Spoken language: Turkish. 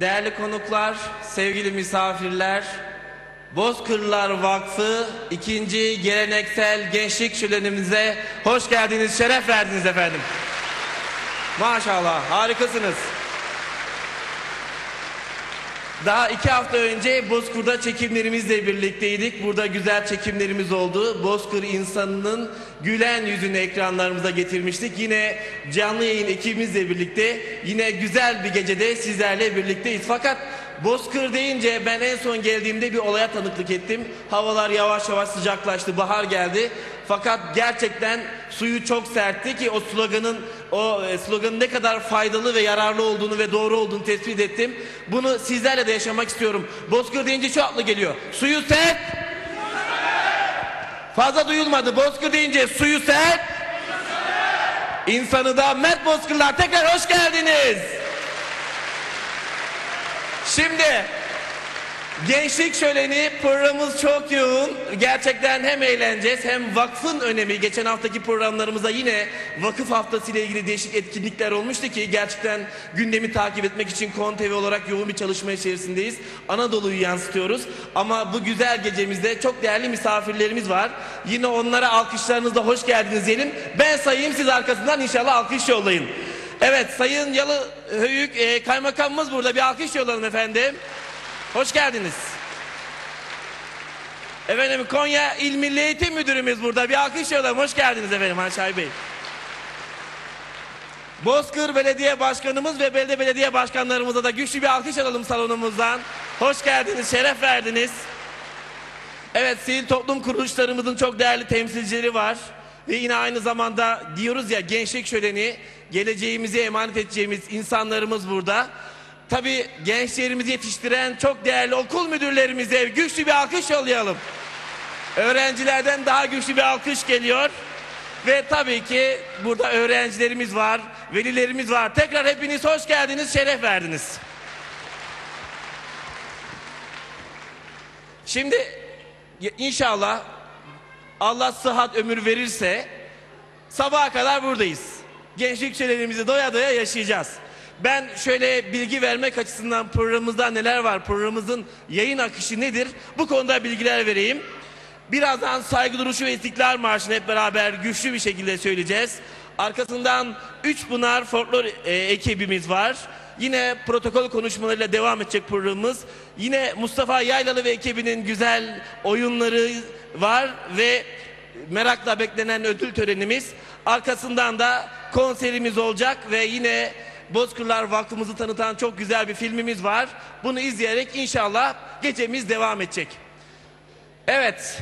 Değerli konuklar, sevgili misafirler, Bozkırlar Vakfı ikinci geleneksel gençlik şölenimize hoş geldiniz, şeref verdiniz efendim. Maşallah, harikasınız. Daha iki hafta önce Bozkır'da çekimlerimizle birlikteydik. Burada güzel çekimlerimiz oldu. Bozkır insanının gülen yüzünü ekranlarımıza getirmiştik. Yine canlı yayın ekibimizle birlikte yine güzel bir gecede sizlerle birlikteyiz. Fakat Bozkır deyince ben en son geldiğimde bir olaya tanıklık ettim. Havalar yavaş yavaş sıcaklaştı, bahar geldi. Fakat gerçekten suyu çok sertti ki o sloganın o e, sloganın ne kadar faydalı ve yararlı olduğunu ve doğru olduğunu tespit ettim. Bunu sizlerle de yaşamak istiyorum. Bozkır deyince şu aklı geliyor. Suyu sert. Fazla duyulmadı. Bozkır deyince suyu sert. İnsanı da Mert Bozkırlar tekrar hoş geldiniz. Şimdi Gençlik şöleni programımız çok yoğun. Gerçekten hem eğleneceğiz hem vakfın önemi. Geçen haftaki programlarımızda yine vakıf haftası ile ilgili değişik etkinlikler olmuştu ki gerçekten gündemi takip etmek için Kon TV olarak yoğun bir çalışma içerisindeyiz. Anadolu'yu yansıtıyoruz. Ama bu güzel gecemizde çok değerli misafirlerimiz var. Yine onlara alkışlarınızla hoş geldiniz diyelim. Ben sayayım siz arkasından inşallah alkış yollayın. Evet Sayın Yalı Höyük e, kaymakamımız burada bir alkış yollayalım efendim. Hoş geldiniz. Efendim Konya İl Milli Eğitim Müdürümüz burada. Bir alkış yollayalım. Hoş geldiniz efendim Hanşay Bey. Bozkır Belediye Başkanımız ve belediye belediye başkanlarımıza da güçlü bir alkış alalım salonumuzdan. Hoş geldiniz, şeref verdiniz. Evet, sivil toplum kuruluşlarımızın çok değerli temsilcileri var. Ve yine aynı zamanda diyoruz ya gençlik şöleni, geleceğimizi emanet edeceğimiz insanlarımız burada. Tabii gençlerimizi yetiştiren çok değerli okul müdürlerimize güçlü bir alkış yollayalım. Öğrencilerden daha güçlü bir alkış geliyor. Ve tabii ki burada öğrencilerimiz var, velilerimiz var. Tekrar hepiniz hoş geldiniz, şeref verdiniz. Şimdi inşallah Allah sıhhat ömür verirse sabaha kadar buradayız. Gençlik şölenimizi doya doya yaşayacağız. Ben şöyle bilgi vermek açısından programımızda neler var, programımızın yayın akışı nedir? Bu konuda bilgiler vereyim. Birazdan saygı duruşu ve istiklal marşını hep beraber güçlü bir şekilde söyleyeceğiz. Arkasından Üç Pınar Folklor e, ekibimiz var. Yine protokol konuşmalarıyla devam edecek programımız. Yine Mustafa Yaylalı ve ekibinin güzel oyunları var ve merakla beklenen ödül törenimiz. Arkasından da konserimiz olacak ve yine Bozkırlar Vakfımızı tanıtan çok güzel bir filmimiz var. Bunu izleyerek inşallah gecemiz devam edecek. Evet.